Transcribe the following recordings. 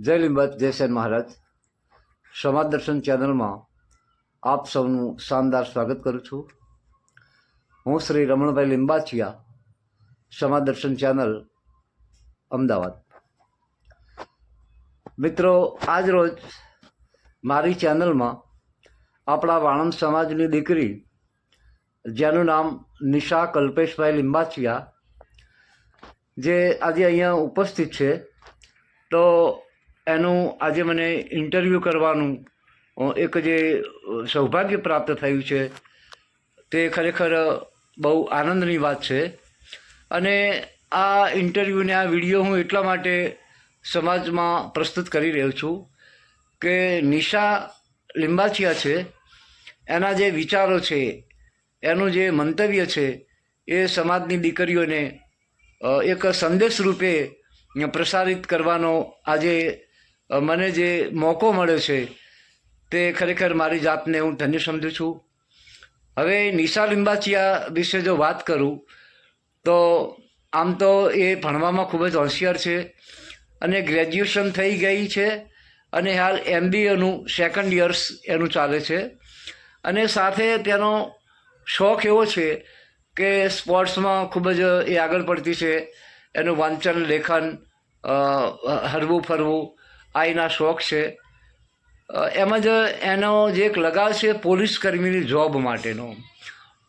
જય લિંબત જયસેન મહારાજ. સમાજ દર્શન ચેનલમાં આપ સૌનું શાનદાર સ્વાગત કરું છું. હું શ્રી રમણભાઈ લિંબાચિયા સમાજ દર્શન ચેનલ, અમદાવાદ. મિત્રો, આજ રોજ મારી ચેનલમાં આપણા વાણંદ સમાજની દીકરી, જેનું નામ નિશા કલ્પેશભાઈ લિંબાચિયા જે આજે અહીંયા ઉપસ્થિત છે, તો એનું આજે મને ઇન્ટરવ્યૂ કરવાનું એક જે સૌભાગ્ય પ્રાપ્ત થયું છે, તે ખરેખર બહુ આનંદની વાત છે. અને આ ઇન્ટરવ્યૂને આ વીડિયો હું એટલા માટે સમાજમાં પ્રસ્તુત કરી રહ્યો છું કે નિશા લિંબાચિયા છે, એના જે વિચારો છે, એનું જે મંતવ્ય છે, એ સમાજની દીકરીઓને એક સંદેશ રૂપે પ્રસારિત કરવાનો આજે મને જે મોકો મળ્યો છે, તે ખરેખર મારી જાતને હું ધન્ય સમજું છું. હવે નિશા લિંબાચિયા વિશે જો વાત કરું, તો આમ તો એ ભણવામાં ખૂબ જ હોશિયાર છે અને ગ્રેજ્યુએશન થઈ ગઈ છે અને હાલ એમબીએનું સેકન્ડ યર્સ એનું ચાલે છે. અને સાથે તેનો શોખ એવો છે કે સ્પોર્ટ્સમાં ખૂબ જ એ આગળ પડતી છે. એનું વાંચન, લેખન હરવું ફરવું આ એના શોખ છે. એમ જ એનો જે એક લગાવ છે પોલીસ કર્મીની જોબ માટેનો.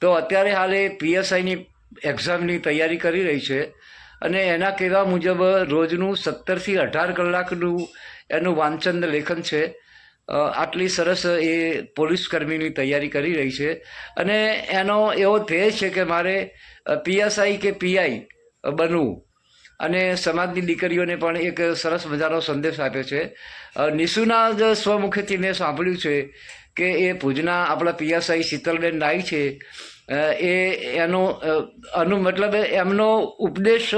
તો અત્યારે હાલ એ પીએસઆઈની એક્ઝામની તૈયારી કરી રહી છે અને એના કહેવા મુજબ રોજનું સત્તરથી અઢાર કલાકનું એનું વાંચન લેખન છે. આટલી સરસ એ પોલીસ કર્મીની તૈયારી કરી રહી છે. અને એનો એવો ધ્યેય છે કે મારે પીએસઆઈ કે પીઆઈ બનવું. અને સમાજની દીકરીઓને પણ એક સરસ મજાનો સંદેશ આપ્યો છે. નિશુના જ સ્વમુખેથી મેં સાંભળ્યું છે કે એ ભુજના આપણા પીએસઆઈ શીતલબેન નાઈ છે. એ એનો અનુ મતલબ એમનો ઉપદેશ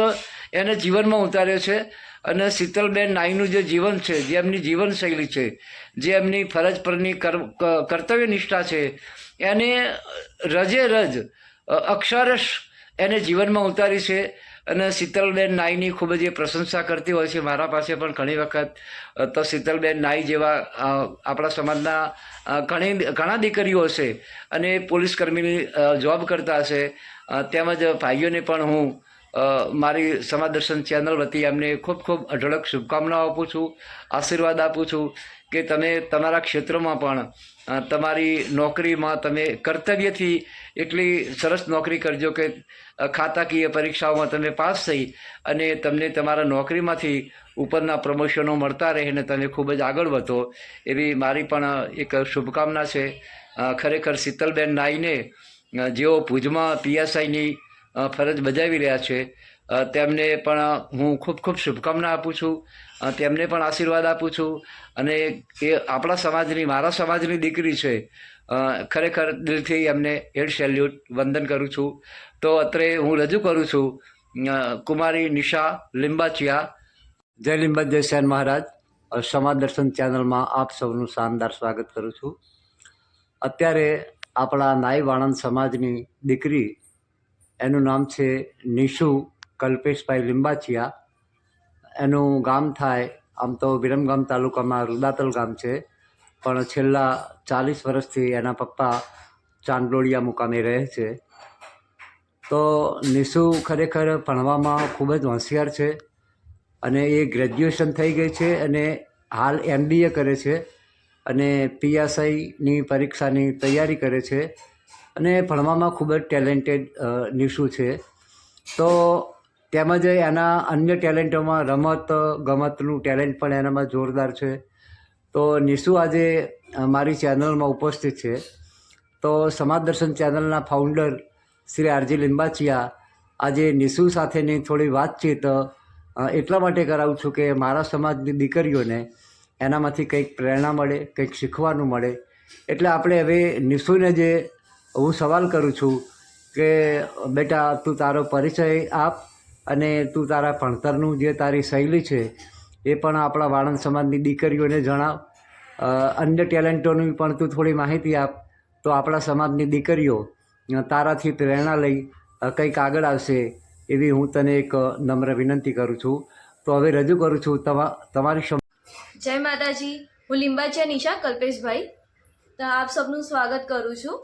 એને જીવનમાં ઉતાર્યો છે અને શીતલબેન નાઈનું જે જીવન છે, જે એમની જીવનશૈલી છે, જે એમની ફરજ પરની કર- કર્તવ્ય નિષ્ઠા છે, એને રજે રજ અક્ષરશ એને જીવનમાં ઉતારી છે. અને શીતલબેન નાઈની ખૂબ જ એ પ્રશંસા કરતી હોય છે. મારા પાસે પણ ઘણી વખત તો શીતલબેન નાઈ જેવા આપણા સમાજના ઘણી, ઘણા દીકરીઓ હશે અને પોલીસ કર્મીની જોબ કરતા હશે. તેમજ ભાઈઓને પણ હું મારી સમાજ દર્શન ચેનલ વતી એમને ખૂબ ખૂબ અઢળક શુભકામનાઓ આપું છું, આશીર્વાદ આપું છું કે તમે તમારા ક્ષેત્રમાં પણ તમારી નોકરીમાં તમે કર્તવ્યથી એટલી સરસ નોકરી કરજો કે ખાતાકીય પરીક્ષાઓમાં તમે પાસ થઈ અને તમને તમારા નોકરીમાંથી ઉપરના પ્રમોશનો મળતા રહે અને તમે ખૂબ જ આગળ વધો. એવી મારી પણ એક શુભકામના છે. ખરેખર શીતલબેન નાઈને જેઓ ભુજમાં પીએસઆઈની ફરજ બજાવી રહ્યા છે તેમને પણ હું ખૂબ ખૂબ શુભકામના આપું છું. તેમને પણ આશીર્વાદ આપું છું. અને એ આપણા સમાજની, મારા સમાજની દીકરી છે ખરેખર દિલથી એમને હેડ સેલ્યુટ વંદન કરું છું. તો અત્રે હું રજૂ કરું છું કુમારી નિશા લિંબાચિયા. જય લિંબા, જય સેન મહારાજ. સમાજ દર્શન ચેનલમાં આપ સૌનું શાનદાર સ્વાગત કરું છું. અત્યારે આપણા નાઈ વાણંદ સમાજની દીકરી, એનું નામ છે નિશુ કલ્પેશભાઈ લિંબાચિયા એનું ગામ થાય, આમ તો વિરમગામ તાલુકામાં રૂદાતલ ગામ છે, પણ છેલ્લા ચાલીસ વર્ષથી એના પપ્પા ચાંદલોડિયા મુકામે રહે છે. તો નિશુ ખરેખર ભણવામાં ખૂબ જ હોશિયાર છે અને એ ગ્રેજ્યુએશન થઈ ગઈ છે અને હાલ એમબીએ કરે છે અને પીએસઆઈની પરીક્ષાની તૈયારી કરે છે અને ભણવામાં ખૂબ જ ટેલેન્ટેડ નિશુ છે. તો તેમજ એના અન્ય ટેલેન્ટોમાં રમત, ગમતનું ટેલેન્ટ પણ એનામાં જોરદાર છે. તો નિશુ આજે મારી ચેનલમાં ઉપસ્થિત છે. તો સમાજ દર્શન ચેનલના ફાઉન્ડર શ્રી આરજી લિંબાચિયા આજે નિશુ સાથેની થોડી વાતચીત એટલા માટે કરાવું છું કે મારા સમાજની દીકરીઓને એનામાંથી કંઈક પ્રેરણા મળે, કંઈક શીખવાનું મળે. એટલે આપણે હવે નિશુને જે હું સવાલ કરું છું કે, બેટા, તું તારો પરિચય આપ અને તું તારા ભણતરનું જે તારી શૈલી છે, એ પણ આપણા વાણંદ સમાજની દીકરીઓને જણાવ. અન્ય ટેલેન્ટોની પણ તું થોડી માહિતી આપ. તો આપણા સમાજની દીકરીઓ તારાથી પ્રેરણા લઈ કંઈક આગળ આવશે, એવી હું તને એક નમ્ર વિનંતી કરું છું. તો હવે રજૂ કરું છું તમા, તમારી જય માતાજી. હું લીંબાચિયા નિશા કલ્પેશભાઈ. આપ સબનું સ્વાગત કરું છું.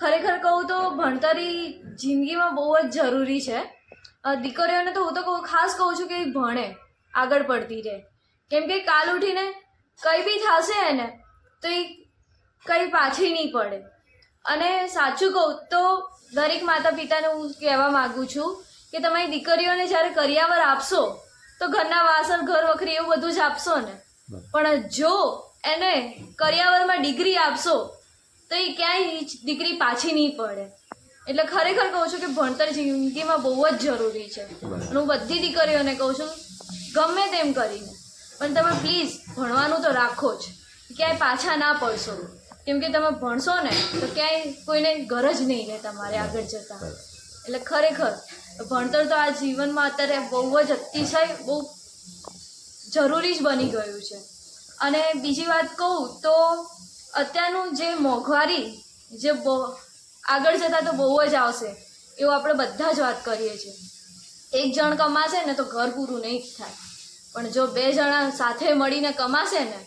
ખરેખર કહું તો ભણતરી જિંદગીમાં બહુ જ જરૂરી છે. દીકરીઓને તો હું તો કહું ખાસ કહું છું કે એ ભણે આગળ પડતી રહે. કેમ કે કાલ ઉઠીને કંઈ બી થશે એને તો એ કંઈ પાછી નહીં પડે. અને સાચું કહું તો દરેક માતા પિતાને હું કહેવા માગું છું કે તમારી દીકરીઓને જ્યારે કરિયાવર આપશો તો ઘરના વાસણ ઘર વખરી એવું બધું જ આપશો ને. પણ જો એને કરિયાવરમાં ડિગ્રી આપશો તો એ ક્યાંય દીકરી પાછી નહીં પડે. એટલે ખરેખર કહું છું કે ભણતર જિંદગીમાં બહુ જ જરૂરી છે. અને હું બધી દીકરીઓને કહું છું ગમે તેમ કરીને. પણ તમે પ્લીઝ ભણવાનું તો રાખો જ. ક્યાંય પાછા ના પડશો. કેમ કે તમે ભણશો ને તો ક્યાંય કોઈને ગરજ નહીં રહે તમારે આગળ જતાં. એટલે ખરેખર ભણતર તો આ જીવનમાં અત્યારે બહુ જ અતિશય બહુ જરૂરી જ બની ગયું છે. અને બીજી વાત કહું તો અત્યારનું જે મોંઘવારી જે બહુ આગળ જતાં તો બહુ જ આવશે. એવું આપણે બધા જ વાત કરીએ છીએ. એક જણ કમાશે ને તો ઘર પૂરું નહીં થાય. પણ જો બે જણા સાથે મળીને કમાશે ને,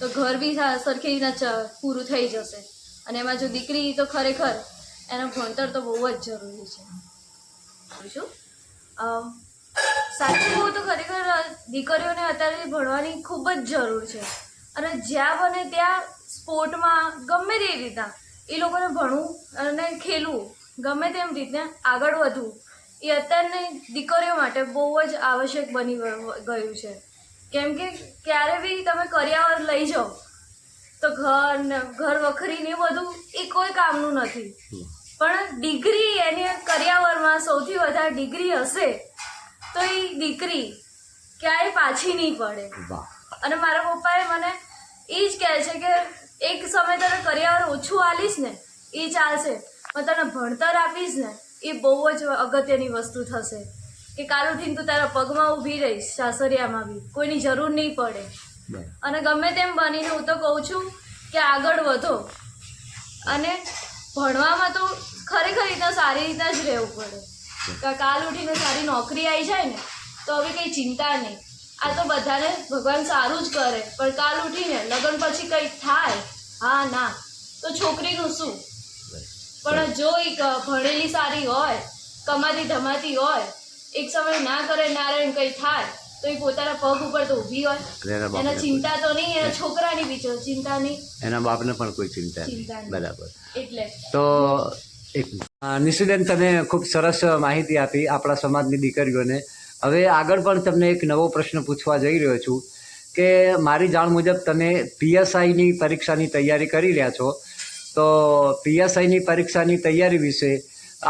તો ઘર બી સરખી રીતના પૂરું થઈ જશે. અને એમાં જો દીકરી તો ખરેખર એનું ભણતર તો બહુ જ જરૂરી છે. શું? સાચું કહું તો ખરેખર દીકરીઓને અત્યારે ભણવાની ખૂબ જ જરૂર છે. અને જ્યાં બને ત્યાં સ્પોર્ટમાં ગમે તે રીતના એ લોકોને ભણવું અને ખેલવું ગમે તેમ રીતને આગળ વધવું એ અત્યારની દીકરીઓ માટે બહુ જ આવશ્યક બની ગયું છે. કેમ કે ક્યારે બી તમે કરિયાવર લઈ જાઓ તો ઘર ને ઘર વખરી ને બધું એ કોઈ કામનું નથી. પણ ડિગ્રી એની કરિયાવરમાં સૌથી વધારે ડિગ્રી હશે તો એ દીકરી ક્યાંય પાછી નહીં પડે. અને મારા પપ્પાએ મને એ જ કહે છે કે એક સમય તને કરિયાવર ઓછું આલીશ ને એ ચાલશે. પણ તને ભણતર આપીશ ને એ બહુ જ અગત્યની વસ્તુ થશે. કે કાલ ઉઠીને તું તારા પગમાં ઊભી રહીશ સાસરિયામાં બી. કોઈની જરૂર નહીં પડે. અને ગમે તેમ બનીને હું તો કહું છું કે આગળ વધો. અને ભણવામાં તો ખરેખર રીતના સારી રીતના જ રહેવું પડે. કે કાલ ઉઠીને સારી નોકરી આવી જાય ને તો હવે કંઈ ચિંતા નહીં. આ તો બધાને ભગવાન સારું જ કરે પણ કાલ ઉઠીને લગ્ન પછી કંઈક થાય? હા ના. તો છોકરીનું શું? પણ જો એક ભણેલી સારી હોય કમાતી ધમાતી હોય એક સમય ના કરે નારાયણ કંઈ થાય તો એ પોતાના પગ ઉપર તો ઊભી હોય. એના ચિંતા તો નહીં એના છોકરાની બી ચિંતા નહીં. એના બાપને પણ કોઈ ચિંતા નહીં. બરાબર. એટલે. તો એક નિશુબેન તમે ખૂબ સરસ માહિતી આપી આપણા સમાજની દીકરીઓને. હવે આગળ પણ તમને એક નવો પ્રશ્ન પૂછવા જઈ રહ્યો છું કે મારી જાણ મુજબ તમે પીએસઆઈની પરીક્ષાની તૈયારી કરી રહ્યા છો. તો પીએસઆઈની પરીક્ષાની તૈયારી વિશે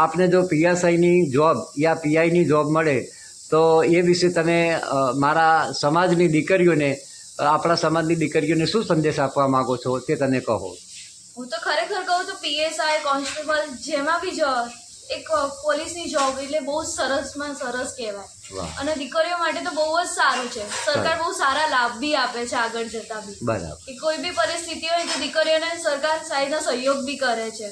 આપને જો પીએસઆઈની જોબ યા પીઆઈની જોબ મળે, તો એ વિશે તમે મારા સમાજની દીકરીઓને, આપણા સમાજની દીકરીઓને શું સંદેશ આપવા માગો છો તે તમે કહો. હું તો ખરેખર કહું તો પીએસઆઈ કોન્સ્ટેબલ જેમાં બી જો એક પોલીસની જોબ એટલે બહુ સરસમાં સરસ કહેવાય. અને દીકરીઓ માટે તો બહુ જ સારું છે. સરકાર બહુ સારા લાભ બી આપે છે આગળ જતા બી. બરાબર. કોઈ બી પરિસ્થિતિ હોય તો દીકરીઓને સરકાર સાઈડનો સહયોગ બી કરે છે.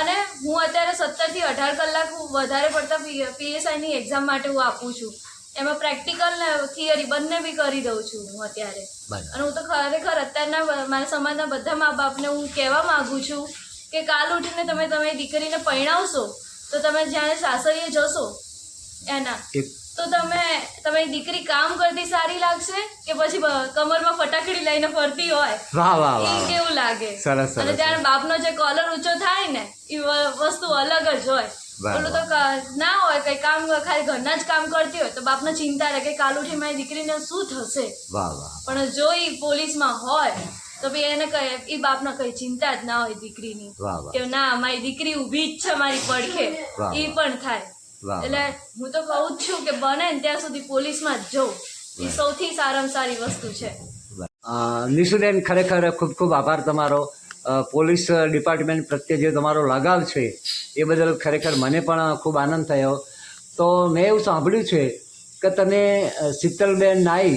અને હું અત્યારે સત્તરથી અઢાર કલાક હું વધારે પડતા પીએસઆઈની એક્ઝામ માટે હું આપું છું. એમાં પ્રેક્ટિકલ ને થિયરી બંને બી કરી દઉં છું હું અત્યારે. અને હું તો ખરેખર અત્યારના મારા સમાજના બધા મા બાપને હું કહેવા માંગુ છું કે કાલ ઉઠીને તમે તમારી દીકરીને પરણાવશો તો તમે જ્યારે સાસરીએ જશો એના તો તમે તમારી દીકરી કામ કરતી સારી લાગશે કે પછી કમરમાં ફટાકડી લઈને ફરતી હોય? વાહ વાહ વાહ. કેવું લાગે? સરસ, અને ત્યારે બાપનો જે કોલર ઊંચો થાય ને એ વસ્તુ અલગ જ હોય. ઓલું તો ના હોય કઈ કામ ખાલી ઘરના જ કામ કરતી હોય તો બાપને ચિંતા રહે કે કાલ ઉઠી મારી દીકરીને શું થશે? વાહ વાહ પણ જો એ પોલીસમાં હોય તો ભાઈ એને કહે એ બાપને કઈ ચિંતા જ ના હોય દીકરીની. કે ના મારી દીકરી ઊભી જ છે મારી પડખે. એ પણ થાય. એટલે હું તો કહું જ છું કે બને ને ત્યાં સુધી પોલીસમાં જ જવું એ સૌથી સારામાં સારી વસ્તુ છે. નિશુબેન ખરેખર ખૂબ ખૂબ આભાર તમારો. પોલીસ ડિપાર્ટમેન્ટ પ્રત્યે જે તમારો લગાવ છે એ બદલ ખરેખર મને પણ ખૂબ આનંદ થયો. તો મેં એવું સાંભળ્યું છે કે તમે શીતલબેન નાઈ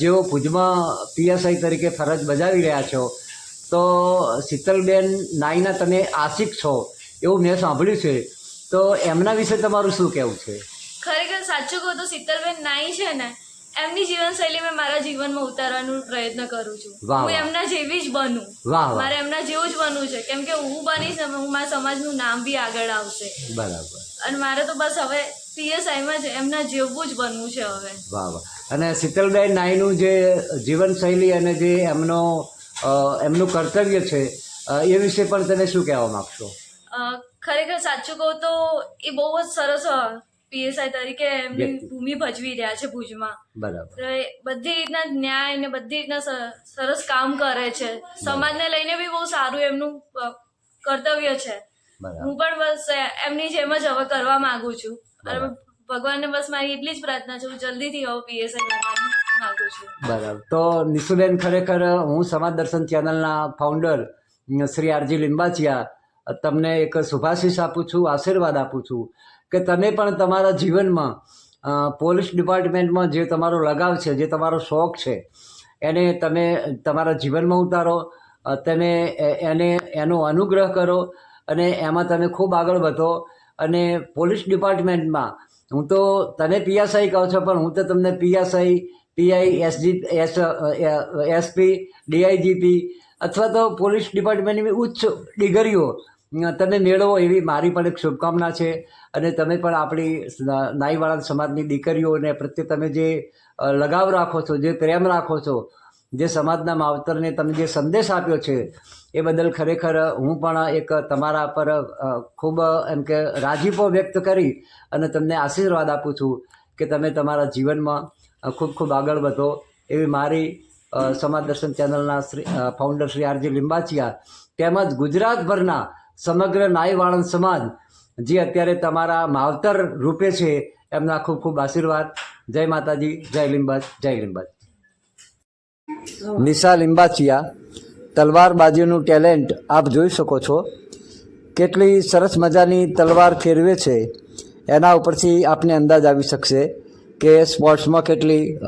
જેઓ ભુજમાં પીએસઆઈ તરીકે ફરજ બજાવી રહ્યા છો તો શીતલબેન નાઈના તમે આશિક છો એવું મેં સાંભળ્યું છે. તો એમના વિશે તમારું શું કહેવું છે? ખરેખર સાચું કહું તો શીતલબેન નાઈ છે ને એમની જીવનશૈલી મેં મારા જીવનમાં ઉતારવાનું પ્રયત્ન કરું છું. હું એમના જેવી જ બનું. મારે એમના જેવું જ બનવું છે. કેમ કે હું બનીશ હું મારા સમાજનું નામ બી આગળ આવશે. બરાબર. અને મારે તો બસ હવે પીએસઆઈમાં જ એમના જેવું જ બનવું છે હવે. વાહ વાહ. અને શીતલબેન નાઈનું જે જીવનશૈલી અને જે એમનો એમનું કર્તવ્ય છે એ વિશે પણ તમે શું કહેવા માગશો? ખરેખર સાચું કહું તો એ બહુ જ સરસ પીએસઆઈ તરીકે એમની ભૂમિ ભજવી રહ્યા છે ભુજમાં. બરાબર. બધી રીતના ન્યાય ને બધી રીતના સરસ કામ કરે છે. સમાજને લઈને બી બહુ સારું એમનું કર્તવ્ય છે. હું પણ બસ એમની જેમ જ હવે કરવા માંગુ છું. અને. ભગવાનને બસ મારી એટલી જ પ્રાર્થના છે હું જલ્દીથી હવે પીએસઆઈ બનવાનું માંગુ છું. બરાબર. તો નિશુબેન ખરેખર હું સમાજ દર્શન ચેનલના ફાઉન્ડર શ્રી આરજી લિંબાચિયા તમને એક શુભાશીષ આપું છું આશીર્વાદ આપું છું કે તમે પણ તમારા જીવનમાં પોલીસ ડિપાર્ટમેન્ટમાં જે તમારો લગાવ છે જે તમારો શોખ છે એને તમે તમારા જીવનમાં ઉતારો તમે એને એનો અનુગ્રહ કરો અને એમાં તમે ખૂબ આગળ વધો. અને પોલીસ ડિપાર્ટમેન્ટમાં હું તો તને પીએસઆઈ કહો છો, પણ હું તો તમને PSI PI, SG, S SP, DIGP અથવા તો પોલીસ ડિપાર્ટમેન્ટની ઉચ્ચ ડિગ્રીઓ તમે મેળવો એવી મારી પણ એક શુભકામના છે. અને તમે પણ આપણી નાઈવાળા સમાજની દીકરીઓને પ્રત્યે તમે જે લગાવ રાખો છો, જે પ્રેમ રાખો છો જે સમાજના માવતરને તમે જે સંદેશ આપ્યો છે, એ બદલ ખરેખર હું પણ એક તમારા પર ખૂબ, એમ કે, રાજીપો વ્યક્ત કરી અને તમને આશીર્વાદ આપું છું કે તમે તમારા જીવનમાં ખૂબ ખૂબ આગળ વધો. એવી મારી સમાજ દર્શન ચેનલના શ્રી ફાઉન્ડર શ્રી આરજી લિંબાચિયા તેમજ ગુજરાતભરના સમગ્ર નાયવાળંદ સમાજ, જે અત્યારે તમારા માવતર રૂપે છે, એમના ખૂબ ખૂબ આશીર્વાદ. જય માતાજી, જય લિંબાજ જય લિંબાજ નિશા લિંબાચિયા, તલવારબાજીનું ટેલેન્ટ આપ જોઈ શકો છો. કેટલી સરસ મજાની તલવાર ફેરવે છે. એના ઉપરથી આપને અંદાજ આવી શકશે કે સ્પોર્ટ્સમાં કેટલી